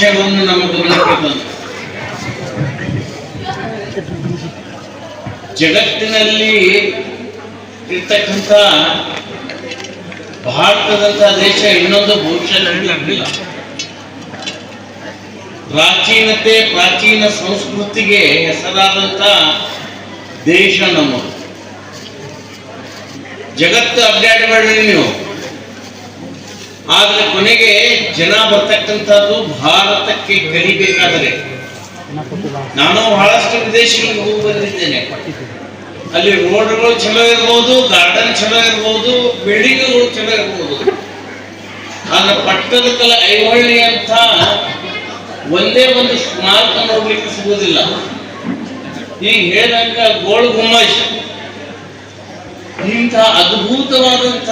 ವಿಷಯವನ್ನು ನಮ್ಮ ಗಮನಕ್ಕೆ ಬಂತು ಜಗತ್ತಿನಲ್ಲಿ ಇರ್ತಕ್ಕಂಥ ಭಾರತದಂತಹ ದೇಶ ಇನ್ನೊಂದು ಭವಿಷ್ಯ ಇಲ್ಲ ಪ್ರಾಚೀನತೆ, ಪ್ರಾಚೀನ ಸಂಸ್ಕೃತಿಗೆ ಹೆಸರಾದಂಥ ದೇಶ ನಮ್ಮದು. ಜಗತ್ತು ಅಡ್ಡಾಡಬೇಡ್ರಿ ನೀವು. ಆದ್ರೆ ಕೊನೆಗೆ ಜನ ಬರ್ತಕ್ಕಂಥದ್ದು ಭಾರತಕ್ಕೆ ಕಲಿಬೇಕಾದರೆ. ನಾನು ಬಹಳಷ್ಟು ವಿದೇಶಗಳಿಗೆ ಹೋಗಿ ಬಂದಿದ್ದೇನೆ. ಅಲ್ಲಿ ರೋಡ್ಗಳು ಚಲೋ ಇರ್ಬೋದು, ಗಾರ್ಡನ್ ಚಲೋ ಇರ್ಬೋದು, ಬಿಲ್ಡಿಂಗ್ಗಳು ಚಲೋ ಇರ್ಬೋದು. ಆದ್ರೆ ಪಟ್ಟದ ಕಲ ಐಹೊಳ್ಳಿ ಅಂತ ಒಂದೇ ಒಂದು ಸ್ಮಾರಕ ನೋಡ್ಲಿಕ್ಕೆ ಸಿಗುವುದಿಲ್ಲ ಈಗ ಹೇಳಂಗ ಗೋಳು ಗುಮ್ಮಜ್. ಇಂಥ ಅದ್ಭುತವಾದಂಥ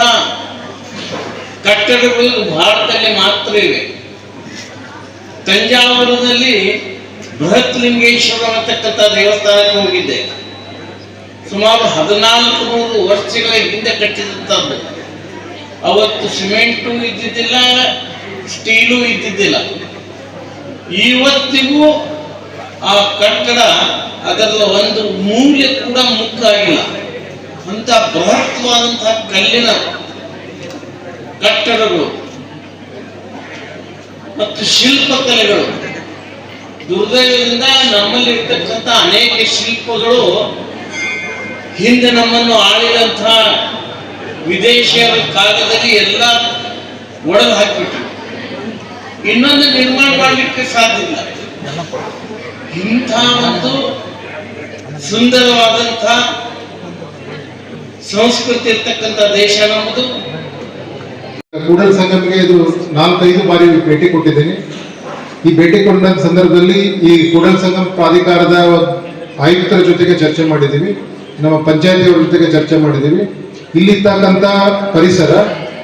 ಕಟ್ಟಡಗಳು ಭಾರತದಲ್ಲಿ ಮಾತ್ರ ಇವೆ. ತಂಜಾವೂರಿನಲ್ಲಿ ಬೃಹತ್ ಲಿಂಗೇಶ್ವರ ಅಂತಕ್ಕಂಥ ದೇವಸ್ಥಾನಕ್ಕೆ ಹೋಗಿದ್ದೆ. ಸುಮಾರು ಹದಿನಾಲ್ಕು ನೂರು ವರ್ಷಗಳ ಹಿಂದೆ ಕಟ್ಟಿದಂಥದ್ದು. ಅವತ್ತು ಸಿಮೆಂಟು ಇದ್ದಿದ್ದಿಲ್ಲ, ಸ್ಟೀಲು ಇದ್ದಿದ್ದಿಲ್ಲ. ಇವತ್ತಿಗೂ ಆ ಕಟ್ಟಡ ಅದರ ಒಂದು ಮೂಲೆ ಕೂಡ ಮುಕ್ಕಾಗಿಲ್ಲ. ಅಂತ ಬೃಹತ್ವಾದಂತಹ ಕಲ್ಲಿನ ಕಟ್ಟಡಗಳು ಮತ್ತು ಶಿಲ್ಪಕಲೆಗಳು. ದುರ್ದೈವದಿಂದ ನಮ್ಮಲ್ಲಿ ಇರ್ತಕ್ಕಂಥ ಅನೇಕ ಶಿಲ್ಪಗಳು ಹಿಂದೆ ನಮ್ಮನ್ನು ಆಳಿದಂತಹ ವಿದೇಶಿಯರ ಕಾಲದಲ್ಲಿ ಎಲ್ಲ ಒಡೆದು ಹಾಕಿಬಿಟ್ರು. ಇನ್ನೊಂದು ನಿರ್ಮಾಣ ಮಾಡಲಿಕ್ಕೆ ಸಾಧ್ಯ ಇಲ್ಲ. ಇಂಥ ಒಂದು ಸುಂದರವಾದಂಥ ಸಂಸ್ಕೃತಿ ಇರ್ತಕ್ಕಂಥ ದೇಶ ನಮ್ಮದು. ಕೂಡಲ್ ಸಂಗಮ್ಗೆ ಇದು ನಾಲ್ಕೈದು ಬಾರಿ ಭೇಟಿ ಕೊಟ್ಟಿದ್ದೀನಿ. ಈ ಭೇಟಿ ಕೊಟ್ಟ ಸಂದರ್ಭದಲ್ಲಿ ಈ ಕೂಡಲ್ ಸಂಗಮ್ ಪ್ರಾಧಿಕಾರದ ಆಯುಕ್ತರ ಜೊತೆಗೆ ಚರ್ಚೆ ಮಾಡಿದ್ದೀವಿ. ನಮ್ಮ ಪಂಚಾಯತಿಯವ್ರ ಜೊತೆಗೆ ಚರ್ಚೆ ಮಾಡಿದ್ದೀವಿ. ಇಲ್ಲಿರ್ತಕ್ಕಂಥ ಪರಿಸರ,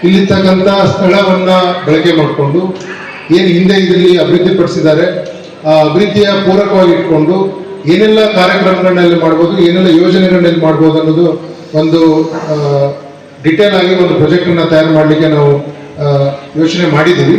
ಇಲ್ಲಿರ್ತಕ್ಕಂಥ ಸ್ಥಳವನ್ನ ಬಳಕೆ ಮಾಡಿಕೊಂಡು ಏನು ಹಿಂದೆ ಇದರಲ್ಲಿ ಅಭಿವೃದ್ಧಿಪಡಿಸಿದ್ದಾರೆ, ಆ ಅಭಿವೃದ್ಧಿಯ ಪೂರಕವಾಗಿ ಇಟ್ಕೊಂಡು ಏನೆಲ್ಲ ಕಾರ್ಯಕ್ರಮಗಳನ್ನೆಲ್ಲ ಮಾಡ್ಬೋದು, ಏನೆಲ್ಲ ಯೋಜನೆಗಳನ್ನೆಲ್ಲ ಮಾಡ್ಬೋದು ಅನ್ನೋದು ಒಂದು ಡಿಟೇಲ್ ಆಗಿ ಒಂದು ಪ್ರಾಜೆಕ್ಟ್ ಅನ್ನ ತಯಾರು ಮಾಡಲಿಕ್ಕೆ ನಾವು ಯೋಚನೆ ಮಾಡಿದ್ದೀವಿ.